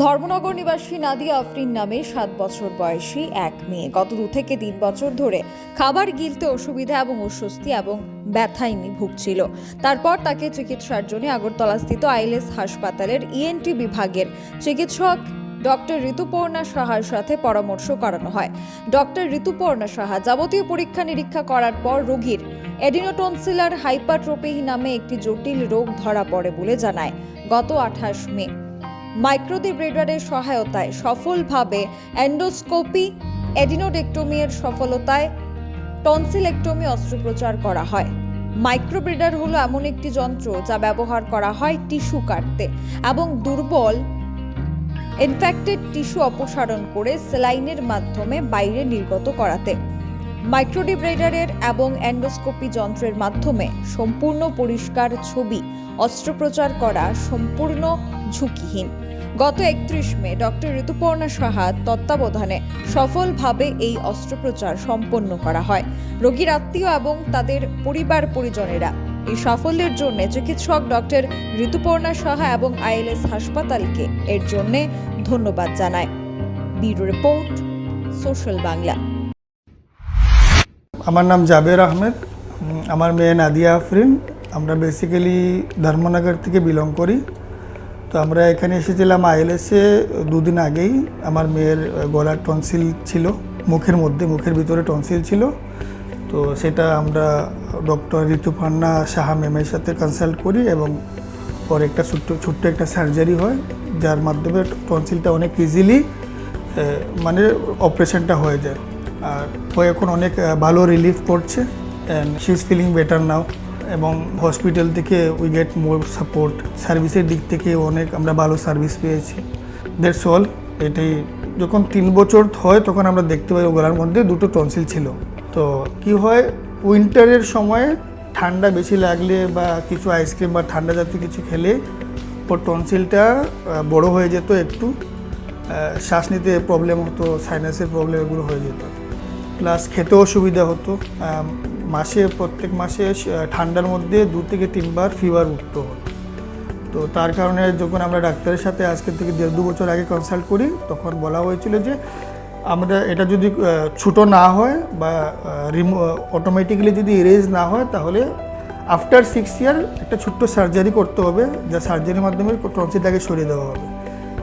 ধর্মনগর নিবাসী নাদিয়া আফরিন নামে সাত বছর বয়সী এক মেয়ে। গত দু থেকে তিন বছর ধরে খাবার গিলতে অসুবিধা এবং অস্বস্তি এবং ব্যথায় নি ভুগছিল। তারপর তাকে চিকিৎসার জন্য আগরতলাস্থিত আইলেস হাসপাতালের ইএনটি বিভাগের চিকিৎসক ডক্টর ঋতুপর্ণা সাহার সাথে পরামর্শ করানো হয়। ডক্টর ঋতুপর্ণা সাহা যাবতীয় পরীক্ষা নিরীক্ষা করার পর রোগীর এডিনোটনসিলার হাইপারট্রোপি নামে একটি জটিল রোগ ধরা পড়ে বলে জানায়। গত আঠাশ মে মাইক্রোদেব রেডারের সহায়তায় সফলভাবে অ্যান্ডোস্কোপি এডিনোডেক্টমি এর সফলতায় টনসিলেক্টমি অস্ত্রোপচার করা হয়। মাইক্রোব্রিডার হলো এমন একটি যন্ত্র যা ব্যবহার করা হয় টিস্যু কাটতে এবং দুর্বল ইনফেক্টেড টিস্যু অপসারণ করে সেলাইনের মাধ্যমে বাইরে নির্গত করাতে। মাইক্রোডিব্রেডারের এবং অ্যান্ডোস্কোপি যন্ত্রের মাধ্যমে সম্পূর্ণ পরিষ্কার ছবি অস্ত্রোপচার করা সম্পূর্ণ ঝুঁকিহীন। গত একত্রিশ মে, ডক্টর ঋতুপর্ণা সাহার তত্ত্বাবধানে সফলভাবে এই অস্ত্রোপচার সম্পন্ন করা হয়। রোগীর আত্মীয় এবং তাদের পরিবার পরিজনেরা। এই সাফল্যের জন্য চিকিৎসক ডক্টর ঋতুপর্ণা সাহা এবং আইএলএস হাসপাতালকে এর জন্য ধন্যবাদ জানায়। Bureau report, social Bangla. আমার নাম জাবের আহমেদ আমার মেয়ে নাদিয়া আফরিন। আমরা বেসিক্যালি ধর্মনগর থেকে বিলং করি। তো আমরা এখানে এসেছিলাম আইএলএসে দুদিন আগেই। আমার মেয়ের গলার টনসিল ছিল, মুখের মধ্যে, মুখের ভিতরে টনসিল ছিল। তো সেটা আমরা ডক্টর ঋতুপান্না সাহা ম্যামের সাথে কনসাল্ট করি এবং পরে একটা ছোট্ট ছোট্ট একটা সার্জারি হয়, যার মাধ্যমে টনসিলটা অনেক ইজিলি মানে অপারেশনটা হয়ে যায়। আর ও এখন অনেক ভালো রিলিফ করছে। And she is feeling better now এবং হসপিটাল থেকে উই গেট মোর সাপোর্ট সার্ভিসের দিক থেকে অনেক আমরা ভালো সার্ভিস পেয়েছি। দ্যাটস অল এটাই। যখন তিন বছর হয়, তখন আমরা দেখতে পাই গলার মধ্যে দুটো টনসিল ছিল। তো কি হয় উইন্টারের সময় ঠান্ডা বেশি লাগলে বা কিছু আইসক্রিম বা ঠান্ডা জাতীয় কিছু খেলে, ওর টনসিলটা বড় হয়ে যেত একটু। শ্বাস নিতে প্রবলেম হতো সাইনাসের প্রবলেম এগুলো হয়ে যেত। প্লাস খেতেও অসুবিধা হতো। মাসে, প্রত্যেক মাসে ঠান্ডার মধ্যে দু থেকে তিনবার ফিভার উঠতো। তো তার কারণে যখন আমরা ডাক্তারের সাথে আজকের থেকে দেড় দু বছর আগে কনসাল্ট করি, তখন বলা হয়েছিল যে আমরা এটা যদি ছোটো না হয় বা রিমো অটোমেটিক্যালি যদি ইরেজ না হয়, তাহলে আফটার সিক্স ইয়ার একটা ছোট্ট সার্জারি করতে হবে, যা সার্জারির মাধ্যমে টনসিলটাকে সরিয়ে দেওয়া হবে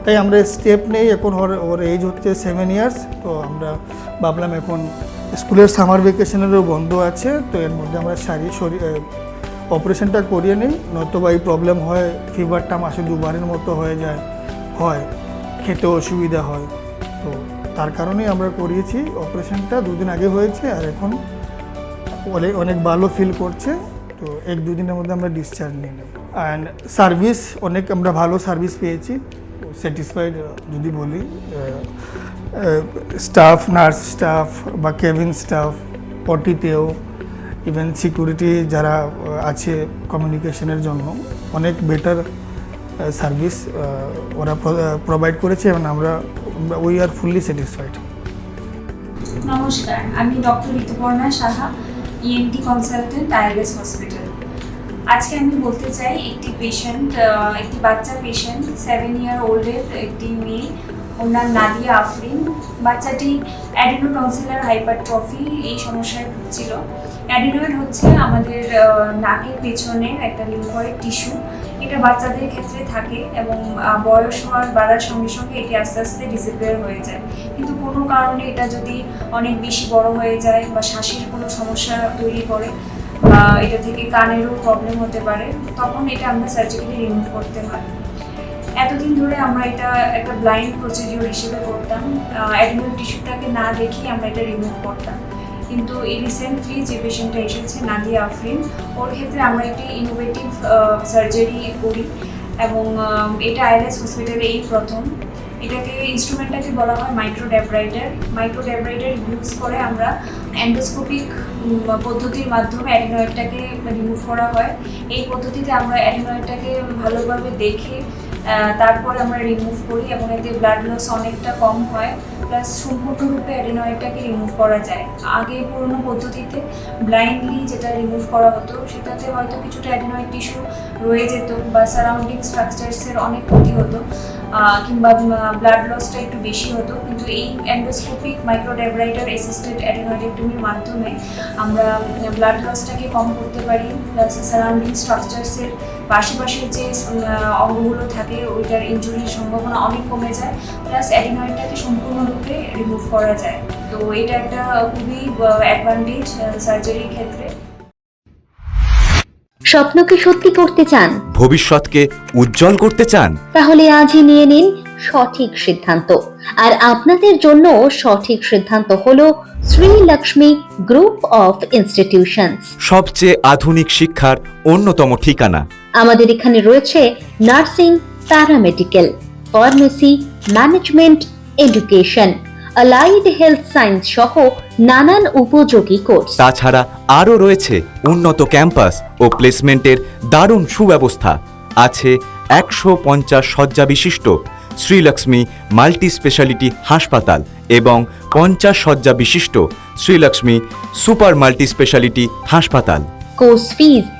তাই আমরা স্টেপ নেই, এখন ওর ওর এজ হচ্ছে সেভেন ইয়ার্স তো আমরা ভাবলাম এখন স্কুলের সামার ভেকেশনেরও বন্ধ আছে, তো এর মধ্যে আমরা সারি শরীর অপারেশনটা করিয়ে নিই। নয়তো বা এই প্রবলেম হয় ফিভারটা মাসে দুবারের মতো হয়ে যায়, হয় খেতে অসুবিধা হয়। তো তার কারণেই আমরা করিয়েছি অপারেশনটা দুদিন আগে হয়েছে, আর এখন অনেক অনেক ভালো ফিল করছে, তো এক দুদিনের মধ্যে আমরা ডিসচার্জ নিয়ে নেব। অ্যান্ড সার্ভিস অনেক আমরা ভালো সার্ভিস পেয়েছি। স্যাটিসফাইড যদি বলি স্টাফ নার্স স্টাফ বা কেবিন স্টাফ পটিতেও ইভেন সিকিউরিটি যারা আছে কমিউনিকেশনের জন্য, অনেক বেটার সার্ভিস ওরা প্রোভাইড করেছে এবং আমরা উই আর ফুললি স্যাটিসফাইড নমস্কার, আমি doctor Rituparna Saha ENT consultant ILS hospital আজকে আমি বলতে চাই, একটি পেশেন্ট একটি বাচ্চা পেশেন্ট সেভেন ইয়ার ওল্ডের একটি মেয়ে। ওর নাম নাদিয়া আফরিন। বাচ্চাটি অ্যাডিনোটনসিলার হাইপারট্রফি এই সমস্যায় ভুগছিল। অ্যাডিনয়েড হচ্ছে আমাদের নাকের পেছনের একটা লিম্ফয়েড টিস্যু এটা বাচ্চাদের ক্ষেত্রে থাকে এবং বয়স হওয়ার বাড়ার সঙ্গে সঙ্গে এটি আস্তে আস্তে ডিসিপিয়ার হয়ে যায়। কিন্তু কোনো কারণে এটা যদি অনেক বেশি বড় হয়ে যায় বা শ্বাসের কোনো সমস্যা তৈরি করে এটা থেকে কানেরও প্রবলেম হতে পারে তখন এটা আমরা সার্জিক্যালি রিমুভ করতে হয়। এতদিন ধরে আমরা এটা একটা ব্লাইন্ড প্রসিডিওর হিসেবে করতাম অ্যাডমিট টিস্যুটাকে না দেখেই আমরা এটা রিমুভ করতাম। কিন্তু এই রিসেন্টলি যে পেশেন্টটা এসেছে, নাদিয়া আফরিন, ওর ক্ষেত্রে আমরা একটি ইনোভেটিভ সার্জারি করি এবং এটা আইএলএস হসপিটালে এই প্রথম। এটাকে ইনস্ট্রুমেন্টটাকে বলা হয় micro debrider micro debrider use করে আমরা অ্যান্ডোস্কোপিক পদ্ধতির মাধ্যমে অ্যাডিনয়েডটাকে রিমুভ করা হয়। এই পদ্ধতিতে আমরা অ্যাডিনয়েডটাকে ভালোভাবে দেখে তারপরে আমরা রিমুভ করি এবং এতে ব্লাড লস অনেকটা কম হয় প্লাস সম্পূর্ণরূপে অ্যাডেনয়েডটাকে রিমুভ করা যায়। আগে পুরনো পদ্ধতিতে ব্লাইন্ডলি যেটা রিমুভ করা হতো, সেটাতে হয়তো কিছুটা অ্যাডেনয়েড টিস্যু রয়ে যেত বা সারাউন্ডিং স্ট্রাকচার্সের অনেক ক্ষতি হতো কিংবা ব্লাড লসটা একটু বেশি হতো। কিন্তু এই অ্যান্ডোস্কোপিক মাইক্রোডেব্রাইটার অ্যাসিস্টেড অ্যাডেনয়েডেক্টমির মাধ্যমে আমরা ব্লাড লসটাকে কম করতে পারি প্লাস সারাউন্ডিং স্ট্রাকচারসের আশেপাশের যে অঙ্গগুলো থাকে ওইটার ইনজুরির সম্ভাবনা অনেক কমে যায় প্লাস অ্যাডিনয়েডটাকে সম্পূর্ণরূপে রিমুভ করা যায়। তো এটা একটা খুবই অ্যাডভান্টেজ সার্জারির ক্ষেত্রে। স্বপ্নকে সত্যি করতে চান? ভবিষ্যৎকে উজ্জ্বল করতে চান? তাহলে আজই নিয়ে নিন সঠিক সিদ্ধান্ত। আর আপনাদের জন্য সঠিক সিদ্ধান্ত হলো Shri Lakshmi group of institutions. সবচেয়ে আধুনিক শিক্ষার অন্যতম ঠিকানা। আমাদের এখানে রয়েছে nursing paramedical pharmacy management education allied health science সহ নানান উপযোগী কোর্স। তাছাড়া আরও রয়েছে উন্নত ক্যাম্পাস ও প্লেসমেন্টের দারুণ সুব্যবস্থা। আছে একশো পঞ্চাশ শয্যা বিশিষ্ট শ্রীলক্ষ্মী মাল্টি স্পেশালিটি হাসপাতাল এবং পঞ্চাশ শয্যা বিশিষ্ট শ্রীলক্ষ্মী সুপার মাল্টি স্পেশালিটি হাসপাতাল। কোর্স ফিজ